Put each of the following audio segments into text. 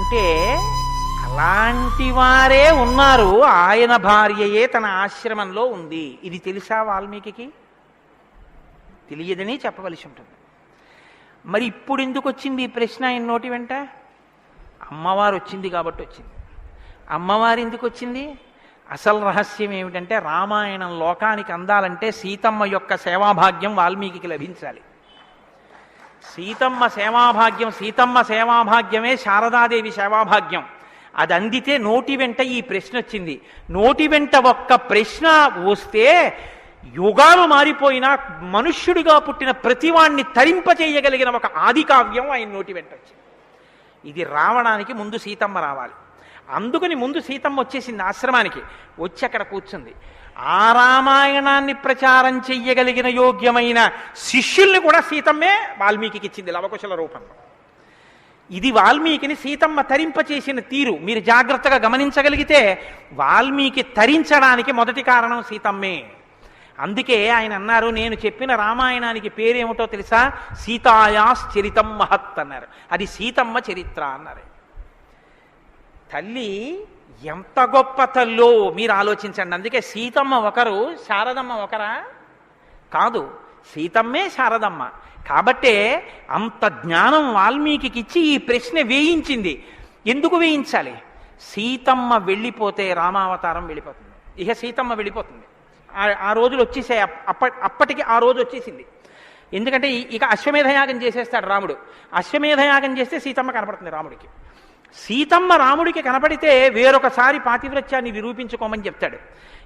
అంటే అలాంటి వారే ఉన్నారు. ఆయన భార్యయే తన ఆశ్రమంలో ఉంది. ఇది తెలుసా వాల్మీకి తెలియదని చెప్పవలసి ఉంటుంది. మరి ఇప్పుడు ఎందుకు వచ్చింది ఈ ప్రశ్న ఆయన నోటి వెంట? అమ్మవారు వచ్చింది కాబట్టి వచ్చింది. అమ్మవారు ఎందుకు వచ్చింది? అసలు రహస్యం ఏమిటంటే రామాయణం లోకానికి అందాలంటే సీతమ్మ యొక్క సేవాభాగ్యం వాల్మీకి లభించాలి. సీతమ్మ సేవాభాగ్యం సీతమ్మ సేవాభాగ్యమే శారదాదేవి సేవాభాగ్యం. అది అందితే నోటి వెంట ఈ ప్రశ్న వచ్చింది. నోటి వెంట ఒక్క ప్రశ్న వస్తే యుగాలు మారిపోయినా మనుష్యుడిగా పుట్టిన ప్రతివాణ్ణి తరింపచేయగలిగిన ఒక ఆది కావ్యం ఆయన నోటి వెంట వచ్చింది. ఇది రావడానికి ముందు సీతమ్మ రావాలి. అందుకని ముందు సీతమ్మ వచ్చేసింది ఆశ్రమానికి. వచ్చి అక్కడ కూర్చుంది. ఆ రామాయణాన్ని ప్రచారం చెయ్యగలిగిన యోగ్యమైన శిష్యుల్ని కూడా సీతమ్మే వాల్మీకి ఇచ్చింది లవకుశల రూపంలో. ఇది వాల్మీకిని సీతమ్మ తరింపచేసిన తీరు. మీరు జాగ్రత్తగా గమనించగలిగితే వాల్మీకి తరించడానికి మొదటి కారణం సీతమ్మే. అందుకే ఆయన అన్నారు నేను చెప్పిన రామాయణానికి పేరేమిటో తెలుసా? సీతాయాస్ చరితం మహత్ అన్నారు. అది సీతమ్మ చరిత్ర అన్నారు. తల్లి ఎంత గొప్ప తల్లో మీరు ఆలోచించండి. అందుకే సీతమ్మ ఒకరు శారదమ్మ ఒకరా? కాదు సీతమ్మే శారదమ్మ. కాబట్టే అంత జ్ఞానం వాల్మీకి ఇచ్చి ఈ ప్రశ్న వేయించింది. ఎందుకు వేయించాలి? సీతమ్మ వెళ్ళిపోతే రామావతారం వెళ్ళిపోతుంది. ఇక సీతమ్మ వెళ్ళిపోతుంది. ఆ- రోజులు వచ్చేసాయి. అప్ప అప్పటికి ఆ రోజు వచ్చేసింది. ఎందుకంటే ఇక అశ్వమేధయాగం చేసేస్తాడు రాముడు. అశ్వమేధయాగం చేస్తే సీతమ్మ కనపడుతుంది రాముడికి. సీతమ్మ రాముడికి కనపడితే వేరొకసారి పాతివ్రత్యాన్ని నిరూపించుకోమని చెప్తాడు.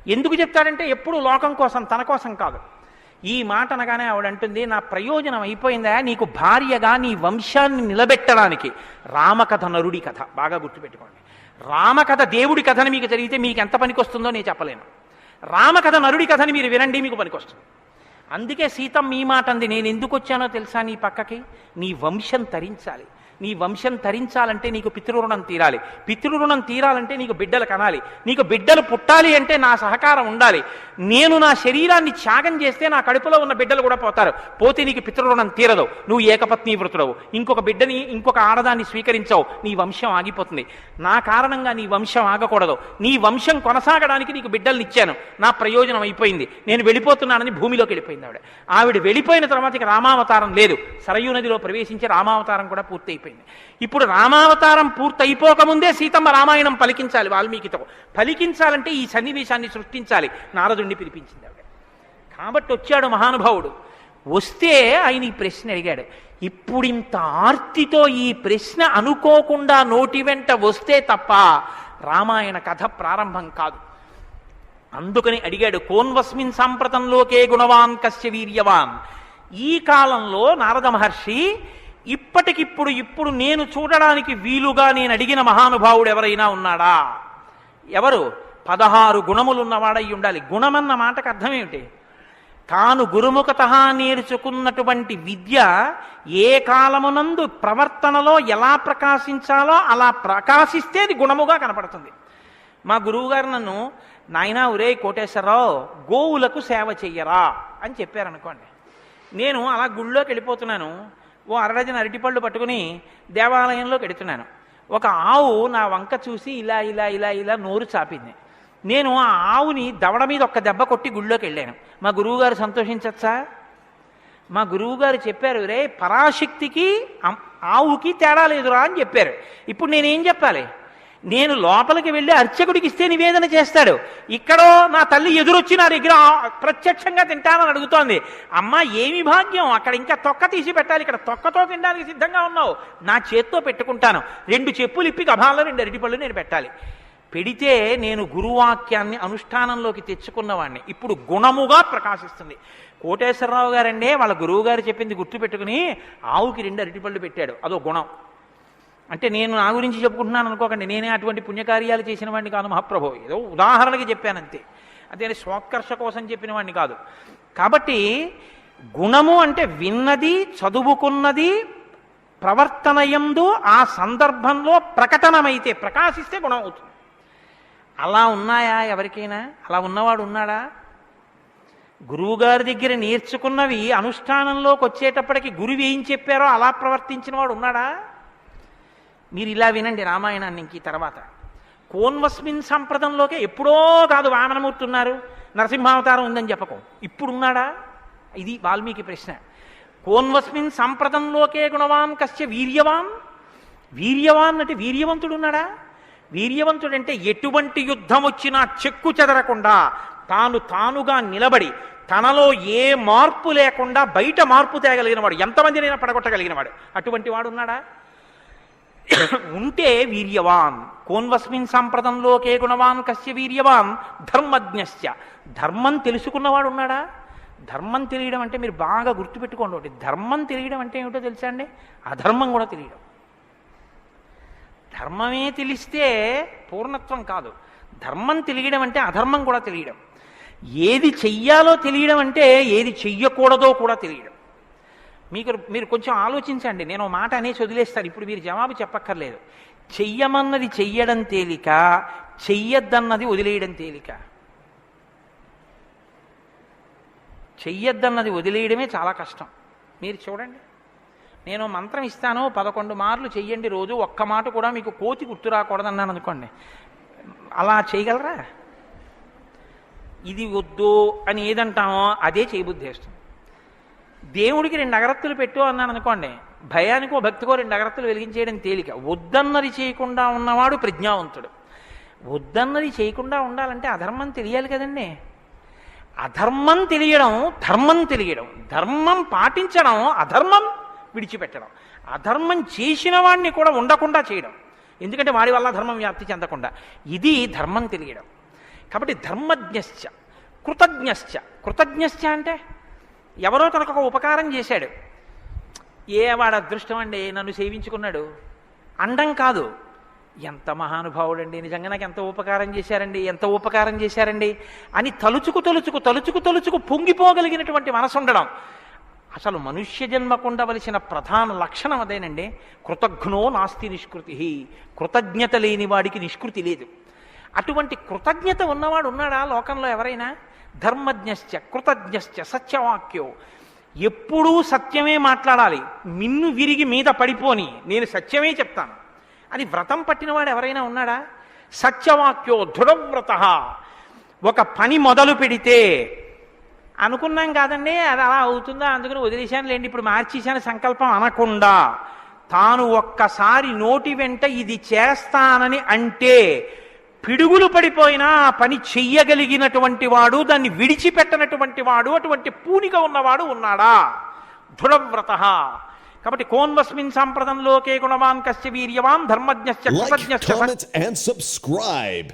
ఎందుకు చెప్తాడంటే ఎప్పుడు లోకం కోసం తన కోసం కాదు. ఈ మాట అనగానే ఆవిడ అంటుంది నా ప్రయోజనం అయిపోయిందా? నీకు భార్యగా నీ వంశాన్ని నిలబెట్టడానికి. రామకథ నరుడి కథ. బాగా గుర్తుపెట్టుకోండి. రామకథ దేవుడి కథని మీకు జరిగితే మీకు ఎంత పనికొస్తుందో నేను చెప్పలేను. రామకథ నరుడి కథని మీరు వినండి మీకు పనికొస్తుంది. అందుకే సీతమ్మ ఈ మాట అంది నేను ఎందుకు వచ్చానో తెలుసా నీ పక్కకి? నీ వంశం తరించాలి. నీ వంశం తరించాలంటే నీకు పితృరుణం తీరాలి. పితృరుణం తీరాలంటే నీకు బిడ్డలు కనాలి. నీకు బిడ్డలు పుట్టాలి అంటే నా సహకారం ఉండాలి. నేను నా శరీరాన్ని త్యాగం చేస్తే నా కడుపులో ఉన్న బిడ్డలు కూడా పోతారు. పోతే నీకు పితృరుణం తీరదు. నువ్వు ఏకపత్ని వృతుడవు. ఇంకొక బిడ్డని ఇంకొక ఆడదాన్ని స్వీకరించవు. నీ వంశం ఆగిపోతుంది. నా కారణంగా నీ వంశం ఆగకూడదు. నీ వంశం కొనసాగడానికి నీకు బిడ్డల్ని ఇచ్చాను. నా ప్రయోజనం అయిపోయింది. నేను వెళ్ళిపోతున్నానని భూమిలోకి వెళ్ళిపోయింది ఆవిడ. ఆవిడ వెళ్ళిపోయిన తర్వాత ఇక రామావతారం లేదు. సరయూ నదిలో ప్రవేశించి రామావతారం కూడా పూర్తయిపోయింది. ఇప్పుడు రామావతారం పూర్తయిపోకముందే సీతమ్మ రామాయణం పలికించాలి వాల్మీకితో. పలికించాలంటే ఈ సన్నివేశాన్ని సృష్టించాలి. నారదుణ్ణి పిలిపించింది ఆవిడ. కాబట్టి వచ్చాడు మహానుభావుడు. వస్తే ఆయన ఈ ప్రశ్న అడిగాడు. ఇప్పుడు ఇంత ఆర్తితో ఈ ప్రశ్న అనుకోకుండా నోటి వెంట వస్తే తప్ప రామాయణ కథ ప్రారంభం కాదు. అందుకని అడిగాడు కోన్వస్మిన్ సాంప్రతంలోకే గుణవాన్ కశ్య వీర్యవాన్. ఈ కాలంలో నారద మహర్షి ఇప్పటికిప్పుడు ఇప్పుడు నేను చూడడానికి వీలుగా నేను అడిగిన మహానుభావుడు ఎవరైనా ఉన్నాడా? ఎవరు? పదహారు గుణములున్నవాడై ఉండాలి. గుణమన్న మాటకు అర్థమేమిటి? తాను గురుముఖత నేర్చుకున్నటువంటి విద్య ఏ కాలమునందు ప్రవర్తనలో ఎలా ప్రకాశించాలో అలా ప్రకాశిస్తే అది గుణముగా కనపడుతుంది. మా గురువుగారు నన్ను నాయనా ఒరే కోటేశ్వరరావు గోవులకు సేవ చెయ్యరా? అని చెప్పారనుకోండి. నేను అలా గుళ్ళోకి వెళ్ళిపోతున్నాను. ఓ అరడజన అరటిపళ్ళు పట్టుకుని దేవాలయంలోకి వెడుతున్నాను ఒక ఆవు నా వంక చూసి ఇలా ఇలా ఇలా ఇలా నోరు చాపింది. నేను ఆ ఆవుని దవడ మీద ఒక్క దెబ్బ కొట్టి గుళ్ళోకి వెళ్ళాను. మా గురువుగారు సంతోషించచ్చా? మా గురువుగారు చెప్పారు రే పరాశక్తికి ఆవుకి తేడా లేదురా అని చెప్పారు. ఇప్పుడు నేనేం చెప్పాలి? నేను లోపలికి వెళ్ళి అర్చకుడికి ఇస్తే నివేదన చేస్తాడు. ఇక్కడో నా తల్లి ఎదురొచ్చి నా దగ్గర ప్రత్యక్షంగా తింటానని అడుగుతోంది. అమ్మ ఏమి భాగ్యం? అక్కడ ఇంకా తొక్క తీసి పెట్టాలి. ఇక్కడ తొక్కతో తినడానికి సిద్ధంగా ఉన్నావు. నా చేత్తో పెట్టుకుంటాను. రెండు చెప్పులు ఇప్పి గభాల్లో రెండు అరటిపళ్ళు నేను పెట్టాలి. పెడితే నేను గురువాక్యాన్ని అనుష్ఠానంలోకి తెచ్చుకున్నవాడిని ఇప్పుడు గుణముగా ప్రకాశిస్తుంది. కోటేశ్వరరావు గారండే వాళ్ళ గురువు గారు చెప్పింది గుర్తుపెట్టుకుని ఆవుకి రెండు అరటిపళ్ళు పెట్టాడు. అదో గుణం. అంటే నేను నా గురించి చెప్పుకుంటున్నాను అనుకోకండి. నేనే అటువంటి పుణ్యకార్యాలు చేసిన వాడిని కాదు మహాప్రభు. ఏదో ఉదాహరణకి చెప్పానంతే అదే స్వాకర్ష కోసం చెప్పిన వాడిని కాదు. కాబట్టి గుణము అంటే విన్నది చదువుకున్నది ప్రవర్తనయందు ఆ సందర్భంలో ప్రకటనమైతే ప్రకాశిస్తే గుణం అవుతుంది. అలా ఉన్నాయా ఎవరికైనా? అలా ఉన్నవాడు ఉన్నాడా? గురువుగారి దగ్గర నేర్చుకున్నవి అనుష్ఠానంలోకి వచ్చేటప్పటికి గురువు ఏం చెప్పారో అలా ప్రవర్తించిన వాడు ఉన్నాడా? మీరు ఇలా వినండి రామాయణాన్ని ఇంక తర్వాత. కోన్వస్మిన్ సంప్రదంలోకే ఎప్పుడో కాదు వామనమూర్తి ఉన్నారు. నరసింహావతారం ఉందని చెప్పకు. ఇప్పుడున్నాడా? ఇది వాల్మీకి ప్రశ్న. కోన్వస్మిన్ సంప్రదంలోకే గుణవాన్ కశ్య వీర్యవాన్? వీర్యవాన్ అంటే వీర్యవంతుడు ఉన్నాడా? వీర్యవంతుడంటే ఎటువంటి యుద్ధం వచ్చినా చెక్కు చెదరకుండా తాను తానుగా నిలబడి తనలో ఏ మార్పు లేకుండా బయట మార్పు తేగలిగిన వాడు ఎంతమందినైనా పడగొట్టగలిగిన వాడు అటువంటి వాడు ఉన్నాడా? ఉంటే వీర్యవాన్ కోన్వస్మిన్ సంప్రదంలోకే గుణవాన్ కస్య వీర్యవాన్ ధర్మజ్ఞస్య ధర్మం తెలుసుకున్నవాడు ఉన్నాడా? ధర్మం తెలియడం అంటే మీరు బాగా గుర్తుపెట్టుకోండి ఒకటి. ధర్మం తెలియడం అంటే ఏమిటో తెలుసా అండి? అధర్మం కూడా తెలియడం. ధర్మమే తెలిస్తే పూర్ణత్వం కాదు. ధర్మం తెలియడం అంటే అధర్మం కూడా తెలియడం. ఏది చెయ్యాలో తెలియడం అంటే ఏది చెయ్యకూడదో కూడా తెలియడం. మీకు మీరు కొంచెం ఆలోచించండి. నేను మాట అనేసి వదిలేస్తాను. ఇప్పుడు మీరు జవాబు చెప్పక్కర్లేదు. చెయ్యమన్నది చెయ్యడం తేలిక చెయ్యొద్దన్నది వదిలేయడం తేలిక. చెయ్యొద్దన్నది వదిలేయడమే చాలా కష్టం. మీరు చూడండి. నేను మంత్రం ఇస్తాను పదకొండు మార్లు చెయ్యండి రోజు ఒక్క మాట కూడా మీకు కోతి గుర్తు రాకూడదన్నాను అనుకోండి. అలా చేయగలరా? ఇది వద్దు అని ఏదంటామో అదే చేయబుద్ధి వేస్తుంది దేవుడికి రెండు అగరత్తులు పెట్టు అన్నాను అనుకోండి భయానికో భక్తికో రెండు అగరత్తులు వెలిగించేయడం తేలిక. వద్దన్నది చేయకుండా ఉన్నవాడు ప్రజ్ఞావంతుడు. వద్దన్నది చేయకుండా ఉండాలంటే అధర్మం తెలియాలి కదండి. అధర్మం తెలియడం ధర్మం తెలియడం ధర్మం పాటించడం అధర్మం విడిచిపెట్టడం. అధర్మం చేసిన వాడిని కూడా ఉండకుండా చేయడం. ఎందుకంటే వాడి వల్ల ధర్మం వ్యాప్తి చెందకుండా. ఇది ధర్మం తెలియడం. కాబట్టి ధర్మజ్ఞశ్చ కృతజ్ఞశ్చ. కృతజ్ఞశ్చ అంటే? ఎవరో తనకు ఒక ఉపకారం చేశాడు. ఏ వాడు అదృష్టం అండి? నన్ను సేవించుకున్నాడు. అండం కాదు. ఎంత మహానుభావుడండి? నిజంగా నాకు ఎంత ఉపకారం చేశారండి? ఎంత ఉపకారం చేశారండి? అని తలుచుకు తలుచుకు తలుచుకు తలుచుకు పొంగిపోగలిగినటువంటి మనసు ఉండడం అసలు మనుష్య జన్మకుండవలసిన ప్రధాన లక్షణం అదేనండి. కృతజ్ఞో నాస్తి నిష్కృతి. కృతజ్ఞత లేని వాడికి నిష్కృతి లేదు. అటువంటి కృతజ్ఞత ఉన్నవాడు ఉన్నాడా లోకంలో ఎవరైనా? ధర్మజ్ఞశ్చ కృతజ్ఞశ్చ సత్యవాక్యో. ఎప్పుడూ సత్యమే మాట్లాడాలి. మిన్ను విరిగి మీద పడిపోని. నేను సత్యమే చెప్తాను. అని వ్రతం పట్టినవాడు ఎవరైనా ఉన్నాడా? సత్యవాక్యో దృఢవ్రత. ఒక పని మొదలు పెడితే అనుకున్నాం కాదండి అది అలా అవుతుందా? అందుకని వదిలేశాను లేండి. ఇప్పుడు మార్చేశాను సంకల్పం అనకుండా. తాను ఒక్కసారి నోటి వెంట ఇది చేస్తానని అంటే పిడుగులు పడిపోయినా ఆ పని చెయ్యగలిగినటువంటి వాడు దాన్ని విడిచిపెట్టనటువంటి వాడు అటువంటి పూనిక ఉన్నవాడు ఉన్నాడా దృఢవ్రత కాబట్టి కోన్వస్మిన్ సంప్రదంలోకే గుణవాన్ కశ్య వీర్యవాన్ ధర్మజ్ఞశ్చ Like, కృతజ్ఞశ్చ and subscribe.